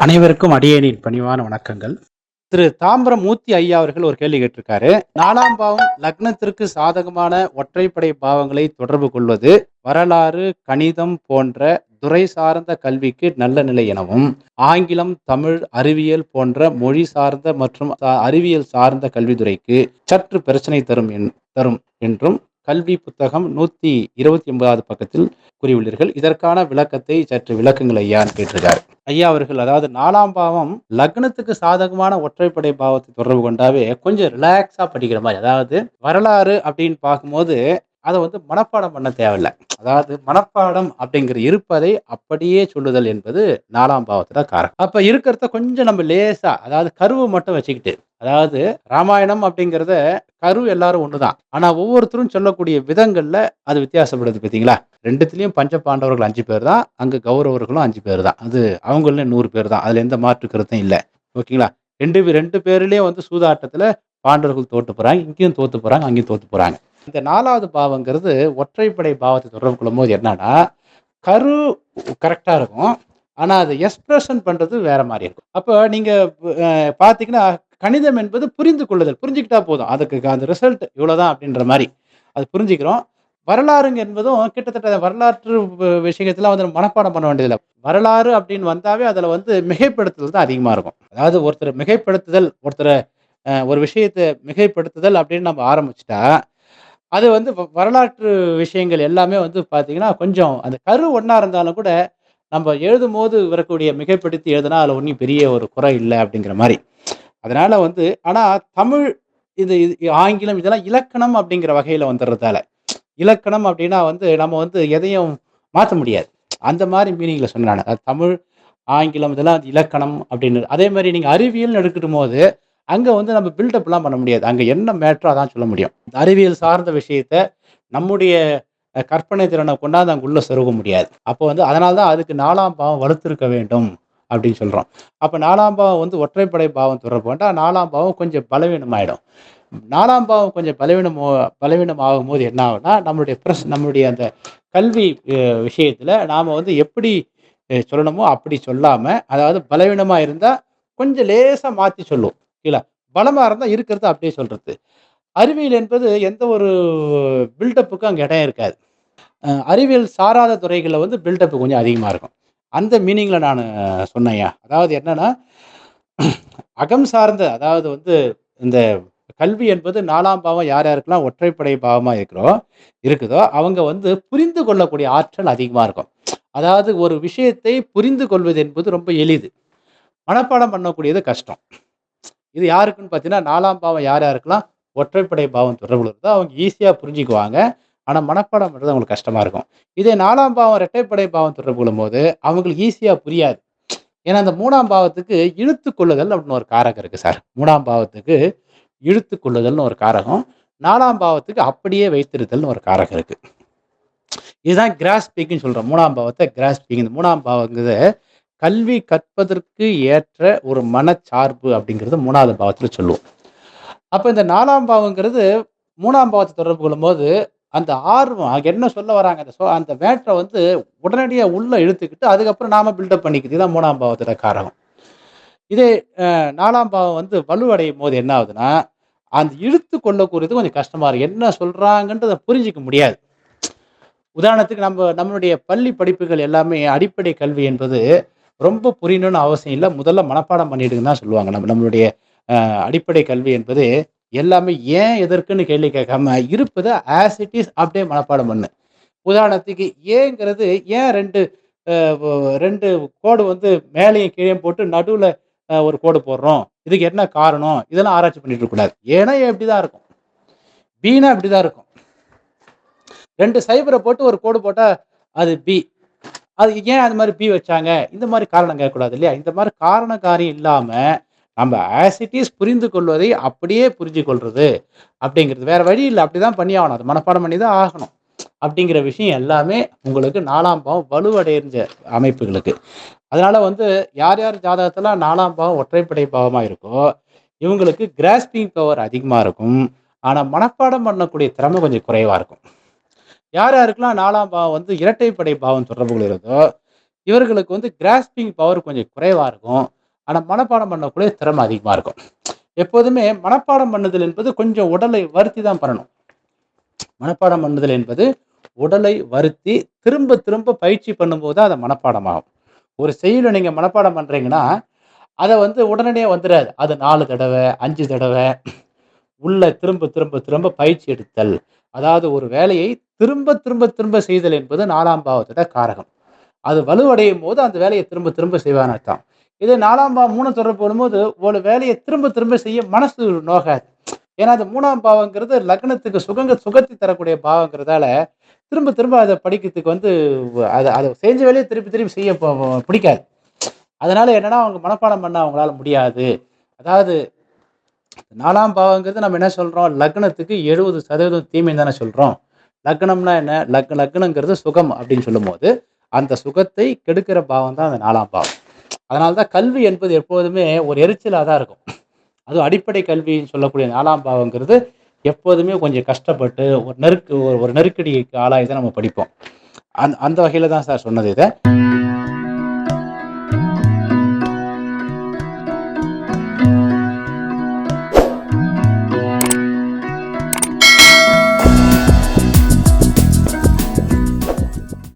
அனைவருக்கும் அடியேனின் பணிவான வணக்கங்கள். திரு தாம்பரம் மூர்த்தி ஐயா அவர்கள் ஒரு கேள்வி கேட்டிருக்காரு. நாலாம் பாவம் லக்னத்திற்கு சாதகமான ஒற்றைப்படை பாவங்களை தொடர்பு கொள்வது வரலாறு கணிதம் போன்ற துறை சார்ந்த கல்விக்கு நல்ல நிலை எனவும் ஆங்கிலம் தமிழ் அறிவியல் போன்ற மொழி சார்ந்த மற்றும் அறிவியல் சார்ந்த கல்வித்துறைக்கு சற்று பிரச்சனை தரும் என்- தரும் என்றும் கல்வி புத்தகம் நூத்தி இருபத்தி ஒன்பதாவது பக்கத்தில் கூறியுள்ளீர்கள். இதற்கான விளக்கத்தை சற்று விளக்குங்கள் ஐயான்னு கேட்டிருக்காரு. ஐயா அவர்கள் அதாவது நாலாம் பாவம் லக்னத்துக்கு சாதகமான ஒற்றைப்படை பாவத்தை தொடர்பு கொண்டாவே கொஞ்சம் ரிலாக்ஸா படிக்கிற மாதிரி அதாவது வரலாறு அப்படின்னு பார்க்கும்போது அதை வந்து மனப்பாடம் பண்ண தேவையில்லை. அதாவது மனப்பாடம் அப்படிங்கிற இருப்பதை அப்படியே சொல்லுதல் என்பது நாலாம் பாவத்துல காரணம். அப்ப இருக்கிறத கொஞ்சம் நம்ம லேசா அதாவது கருவு மட்டும் வச்சுக்கிட்டு அதாவது ராமாயணம் அப்படிங்கிறத கரு எல்லாரும் ஒண்ணுதான். ஆனா ஒவ்வொருத்தரும் சொல்லக்கூடிய விதங்கள்ல அது வித்தியாசப்படுது பார்த்தீங்களா ரெண்டுத்துலயும் பஞ்ச பாண்டவர்கள் அஞ்சு பேர் தான் அங்க கௌரவர்களும் அஞ்சு பேர் தான் அது அவங்கள நூறு பேர் தான் அதுல எந்த மாற்று கருத்தும் இல்லை. ஓகேங்களா? ரெண்டு ரெண்டு பேர்லயும் வந்து சூதாட்டத்துல பாண்டவர்கள் தோத்து போறாங்க இங்கேயும் தோத்து போறாங்க அங்கேயும் தோத்து போறாங்க. இந்த நாலாவது பாவங்கிறது ஒற்றைப்படை பாவத்தை தொடர்பு கொள்ளும் போது என்னன்னா கரு கரெக்டா இருக்கும். ஆனா அதை எக்ஸ்பிரஷன் பண்றது வேற மாதிரி இருக்கும். அப்போ நீங்க பார்த்தீங்கன்னா பாத்தீங்கன்னா கணிதம் என்பது புரிந்து கொள்ளுதல் புரிஞ்சுக்கிட்டா போதும். அதுக்கு அந்த ரிசல்ட் இவ்வளோதான் அப்படின்ற மாதிரி. அது புரிஞ்சுக்கிறோம். வரலாறுங்க என்பதும் கிட்டத்தட்ட வரலாற்று விஷயத்தில் வந்து நம்ம மனப்பாடம் பண்ண வேண்டியதில்லை. வரலாறு அப்படின்னு வந்தாவே அதில் வந்து மிகைப்படுத்துதல் தான் அதிகமாக இருக்கும். அதாவது ஒருத்தர் மிகைப்படுத்துதல் ஒருத்தரை ஒரு விஷயத்தை மிகைப்படுத்துதல் அப்படின்னு நம்ம ஆரம்பிச்சிட்டா அது வந்து வ- வரலாற்று விஷயங்கள் எல்லாமே வந்து பார்த்தீங்கன்னா கொஞ்சம் அந்த கரு ஒன்றா இருந்தாலும் கூட நம்ம எழுதும் போது வரக்கூடிய மிகைப்படுத்தி எழுதுனா அதில் ஒன்றும் பெரிய ஒரு குறை இல்லை அப்படிங்கிற மாதிரி. அதனால வந்து ஆனா தமிழ் இது இது ஆங்கிலம் இதெல்லாம் இலக்கணம் அப்படிங்கிற வகையில வந்துடுறதால இலக்கணம் அப்படின்னா வந்து நம்ம வந்து எதையும் மாற்ற முடியாது. அந்த மாதிரி மீனிங்ல சொன்னாங்க தமிழ் ஆங்கிலம் இதெல்லாம் இலக்கணம் அப்படின்னு. அதே மாதிரி நீங்க அறிவியல்னு எடுக்கட்டும் போது அங்க வந்து நம்ம பில்டப்லாம் பண்ண முடியாது. அங்க என்ன மேட்ரோ அதான் சொல்ல முடியும். அறிவியல் சார்ந்த விஷயத்த நம்முடைய கற்பனை திறனை கொண்டாந்து அங்கே உள்ள சொருக முடியாது. அப்போ வந்து அதனால தான் அதுக்கு நாலாம் பாவம் வலுத்திருக்க வேண்டும். அப்படின்னு சொல்கிறோம் அப்போ நாலாம் பாவம் வந்து ஒற்றைப்படை பாவம் தொடர்போண்டா நாலாம் பாவம் கொஞ்சம் பலவீனமாயிடும். நாலாம் பாவம் கொஞ்சம் பலவீனம் பலவீனம் ஆகும்போது என்ன ஆகும்னா நம்மளுடைய பிரஸ் நம்மளுடைய அந்த கல்வி விஷயத்தில் நாம் வந்து எப்படி சொல்லணுமோ அப்படி சொல்லாமல் அதாவது பலவீனமாக இருந்தால் கொஞ்சம் லேசாக மாற்றி சொல்லுவோம். இல்லை பலமாக இருந்தால் இருக்கிறத அப்படியே சொல்கிறது அறிவியல் என்பது எந்த ஒரு பில்டப்புக்கும் அங்கே இடம் இருக்காது. அறிவியல் சாராத துறைகளில் வந்து பில்டப்பு கொஞ்சம் அதிகமாக இருக்கும். அந்த மீனிங்கில் நான் சொன்னேன்யா. அதாவது என்னன்னா அகம் சார்ந்த அதாவது வந்து இந்த கல்வி என்பது நாலாம் பாவம் யார் யாருக்கெல்லாம் ஒற்றைப்படை பாவமாக இருக்கிறோ இருக்குதோ அவங்க வந்து புரிந்து கொள்ளக்கூடிய ஆற்றல் அதிகமாக இருக்கும். அதாவது ஒரு விஷயத்தை புரிந்து கொள்வது என்பது ரொம்ப எளிது. மனப்பாடம் பண்ணக்கூடியது கஷ்டம். இது யாருக்குன்னு பார்த்தீங்கன்னா நாலாம் பாவம் யார் யாருக்கெல்லாம் ஒற்றைப்படை பாவம் தொடர்பு அவங்க ஈஸியாக புரிஞ்சுக்குவாங்க. ஆனால் மனப்பாடம் பண்ணுறது அவங்களுக்கு கஷ்டமாக இருக்கும். இதே நாலாம் பாவம் இரட்டைப்படை பாவம் தொடர்பு கொள்ளும்போது அவங்களுக்கு ஈஸியாக புரியாது. ஏன்னா அந்த மூணாம் பாவத்துக்கு இழுத்து கொள்ளுதல் அப்படின்னு ஒரு காரகம் இருக்குது சார். மூணாம் பாவத்துக்கு இழுத்து கொள்ளுதல்னு ஒரு காரகம் நாலாம் பாவத்துக்கு அப்படியே வைத்திருத்தல்னு ஒரு காரகம் இருக்கு. இதுதான் கிராஸ்பிங்னு சொல்றோம். மூணாம் பாவத்தை கிராஸ்பிக் இந்த மூணாம் பாவங்கிறது கல்வி கற்பதற்கு ஏற்ற ஒரு மனச்சார்பு அப்படிங்கிறது மூணாவது பாவத்தில் சொல்லுவோம். அப்போ இந்த நாலாம் பாவங்கிறது மூணாம் பாவத்தை தொடர்பு கொள்ளும்போது அந்த ஆர்வம் அங்க என்ன சொல்ல வராங்க? அந்த சொ- அந்த மேட்டரை வந்து உடனடியாக உள்ள இழுத்துக்கிட்டு அதுக்கப்புறம் நாம பில்டப் பண்ணிக்கிறது இதுதான் மூணாம் பாவத்தோட காரணம். இதே நாலாம் பாவம் வந்து வலுவடையும் போது என்ன ஆகுதுன்னா அந்த இழுத்து கொள்ளக்கூடியது கொஞ்சம் கஷ்டமா இருக்கு. என்ன சொல்றாங்கன்றதை புரிஞ்சிக்க முடியாது. உதாரணத்துக்கு நம்ம நம்மளுடைய பள்ளி படிப்புகள் எல்லாமே அடிப்படை கல்வி என்பது ரொம்ப புரியணும்னு அவசியம் இல்லை. முதல்ல மனப்பாடம் பண்ணிடுங்கன்னு தான் சொல்லுவாங்க. நம்ம நம்மளுடைய அடிப்படை கல்வி என்பது எல்லாமே ஏன் எதற்குன்னு கேள்வி கேட்காம இருப்பதை ஆஸ் இட் இஸ் அப்படியே மனப்பாடம் பண்ணு. உதாரணத்துக்கு ஏங்கிறது ஏன் ரெண்டு ரெண்டு கோடு வந்து மேலேயும் கீழே போட்டு நடுவில் ஒரு கோடு போடுறோம். இதுக்கு என்ன காரணம்? இதெல்லாம் ஆராய்ச்சி பண்ணிட்டு இருக்கக்கூடாது ஏன்னா இப்படி தான் இருக்கும். பீனா இப்படி தான் இருக்கும். ரெண்டு சைபரை போட்டு ஒரு கோடு போட்டால் அது பி அது ஏன் அது மாதிரி பி வச்சாங்க? இந்த மாதிரி காரணம் கேட்கக்கூடாது இல்லையா? இந்த மாதிரி காரண காரியம் இல்லாமல் நம்ம ஆசிட்டிஸ் புரிந்து கொள்வதை அப்படியே புரிஞ்சு கொள்வது அப்படிங்கிறது. வேறு வழி இல்லை. அப்படிதான் பண்ணி ஆகணும். அது மனப்பாடம் பண்ணி தான் ஆகணும். அப்படிங்கிற விஷயம் எல்லாமே உங்களுக்கு நாலாம் பாவம் வலுவடைஞ்ச அமைப்புகளுக்கு. அதனால் வந்து யார் யார் ஜாதகத்தில் நாலாம் பாவம் ஒற்றைப்படை பாவமாக இருக்கோ இவங்களுக்கு கிராஸ்பிங் பவர் அதிகமாக இருக்கும். ஆனால் மனப்பாடம் பண்ணக்கூடிய திறமை கொஞ்சம் குறைவாக இருக்கும். யார் யாருக்கெல்லாம் நாலாம் பாவம் வந்து இரட்டைப்படை பாவம் தொடர்பு கொள்கிறதோ இவர்களுக்கு வந்து கிராஸ்பிங் பவர் கொஞ்சம் குறைவாக இருக்கும். ஆனால் மனப்பாடம் பண்ணக்கூடிய திறமை அதிகமாக இருக்கும். எப்போதுமே மனப்பாடம் பண்ணுதல் என்பது கொஞ்சம் உடலை வருத்தி தான் பண்ணணும். மனப்பாடம் பண்ணுதல் என்பது உடலை வருத்தி திரும்ப திரும்ப பயிற்சி பண்ணும்போது தான் அதை மனப்பாடமாகும். ஒரு செயலை நீங்கள் மனப்பாடம் பண்ணுறீங்கன்னா அதை வந்து உடனடியாக வந்துடாது. அது நாலு தடவை அஞ்சு தடவை உள்ள திரும்ப திரும்ப திரும்ப பயிற்சி எடுத்தல். அதாவது ஒரு வேலையை திரும்ப திரும்ப திரும்ப செய்தல் என்பது நாலாம் பாவத்தோட காரகம். அது வலுவடையும் போது அந்த வேலையை திரும்ப திரும்ப செய்வான்னு அர்த்தம். இதே நாலாம் பாவம் மூணு தொடர்பு வரும்போது ஒரு வேலையை திரும்ப திரும்ப செய்ய மனசு நோகாது. ஏன்னா அது மூணாம் பாவங்கிறது லக்னத்துக்கு சுகங்க சுகத்தை தரக்கூடிய பாவங்கிறதால திரும்ப திரும்ப அதை படிக்கிறதுக்கு வந்து அதை அதை செஞ்ச வேலையை திருப்பி திருப்பி செய்ய பிடிக்காது. அதனால என்னன்னா அவங்க மனப்பாடம் பண்ண அவங்களால முடியாது. அதாவது நாலாம் பாவங்கிறது நம்ம என்ன சொல்றோம்? லக்னத்துக்கு எழுபது சதவீதம் தீமை தானே சொல்றோம். லக்னம்னா என்ன? லக் லக்னங்கிறது சுகம் அப்படின்னு சொல்லும்போது அந்த சுகத்தை கெடுக்கிற பாவம் தான் அந்த நாலாம் பாவம். அதனால தான் கல்வி என்பது எப்போதுமே ஒரு எரிச்சலாக தான் இருக்கும். அதுவும் அடிப்படை கல்வின்னு சொல்லக்கூடிய நாலாம் பாவங்கிறது எப்போதுமே கொஞ்சம் கஷ்டப்பட்டு ஒரு நெருக்கு ஒரு- ஒரு நெருக்கடிக்கு ஆளாகி தான் நம்ம படிப்போம். அந் அந்த வகையில் தான் சார் சொன்னது இதை.